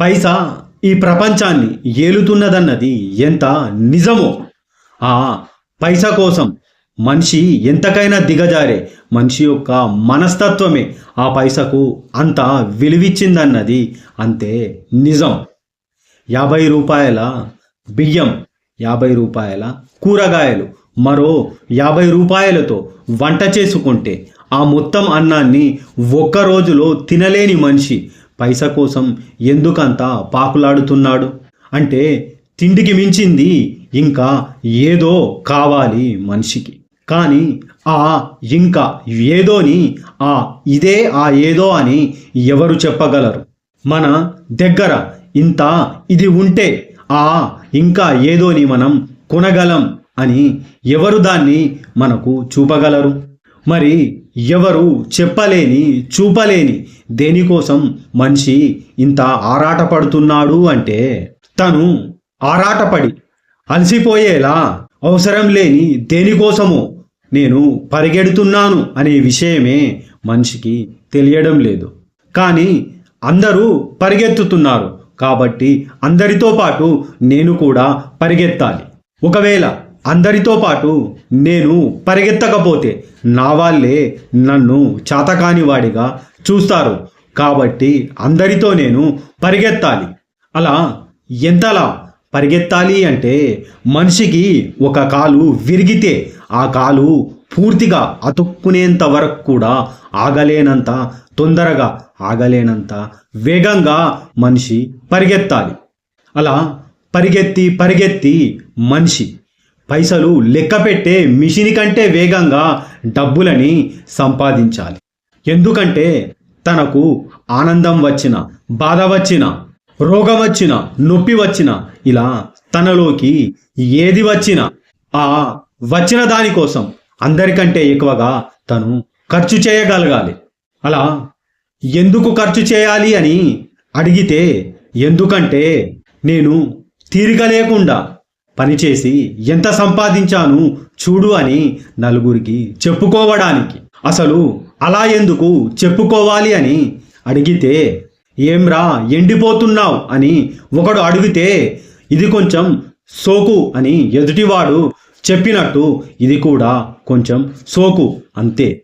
పైసా ఈ ప్రపంచాన్ని ఏలుతున్నదన్నది ఎంత నిజమో? ఆ పైసా కోసం మనిషి ఎంతకైనా దిగజారే. మనిషి యొక్క మనస్తత్వమే ఆ పైసకు అంత విలువిచ్చిందన్నది అంతే నిజం. యాభై రూపాయల బియ్యం యాభై రూపాయల కూరగాయలు మరో యాభై రూపాయలతో వంట చేసుకుంటే ఆ మొత్తం అన్నాన్ని ఒక్క రోజులో తినలేని మనిషి పైస కోసం ఎందుకంత పాకులాడుతున్నాడు? అంటే తిండికి మించింది ఇంకా ఏదో కావాలి మనిషికి. కానీ ఆ ఇంకా ఏదోని ఆ ఇదే ఆ ఏదో అని ఎవరు చెప్పగలరు? మన దగ్గర ఇంత ఇది ఉంటే ఆ ఇంకా ఏదోని మనం కొనగలం అని ఎవరు దాన్ని మనకు చూపగలరు? మరి ఎవరు చెప్పలేని చూపలేని దేనికోసం మనిషి ఇంత ఆరాటపడుతున్నాడు అంటే తను ఆరాటపడి అలసిపోయేలా అవసరం లేని దేనికోసమో నేను పరిగెడుతున్నాను అనే విషయమే మనిషికి తెలియడం లేదు. కానీ అందరూ పరిగెత్తుతున్నారు కాబట్టి అందరితో పాటు నేను కూడా పరిగెత్తాలి. ఒకవేళ అందరితో పాటు నేను పరిగెత్తకపోతే నా వాళ్ళే నన్ను చాతకాని వాడిగా చూస్తారు. కాబట్టి అందరితో నేను పరిగెత్తాలి. అలా ఎంతలా పరిగెత్తాలి అంటే మనిషికి ఒక కాలు విరిగితే ఆ కాలు పూర్తిగా అతుక్కునేంత వరకు కూడా ఆగలేనంత తొందరగా ఆగలేనంత వేగంగా మనిషి పరిగెత్తాలి. అలా పరిగెత్తి పరిగెత్తి మనిషి పైసలు లెక్క పెట్టే మిషన్ కంటే వేగంగా డబ్బులని సంపాదించాలి. ఎందుకంటే తనకు ఆనందం వచ్చిన బాధ వచ్చిన రోగం వచ్చిన నొప్పి వచ్చిన ఇలా తనలోకి ఏది వచ్చినా ఆ వచ్చిన దానికోసం అందరికంటే ఎక్కువగా తను ఖర్చు చేయగలగాలి. అలా ఎందుకు ఖర్చు చేయాలి అని అడిగితే ఎందుకంటే నేను తీరిక లేకుండా పనిచేసి ఎంత సంపాదించాను చూడు అని నలుగురికి చెప్పుకోవడానికి. అసలు అలా ఎందుకు చెప్పుకోవాలి అని అడిగితే ఏంరా ఎండిపోతున్నావు అని ఒకడు అడిగితే ఇది కొంచెం సోకు అని ఎదుటివాడు చెప్పినట్టు ఇది కూడా కొంచెం సోకు అంతే.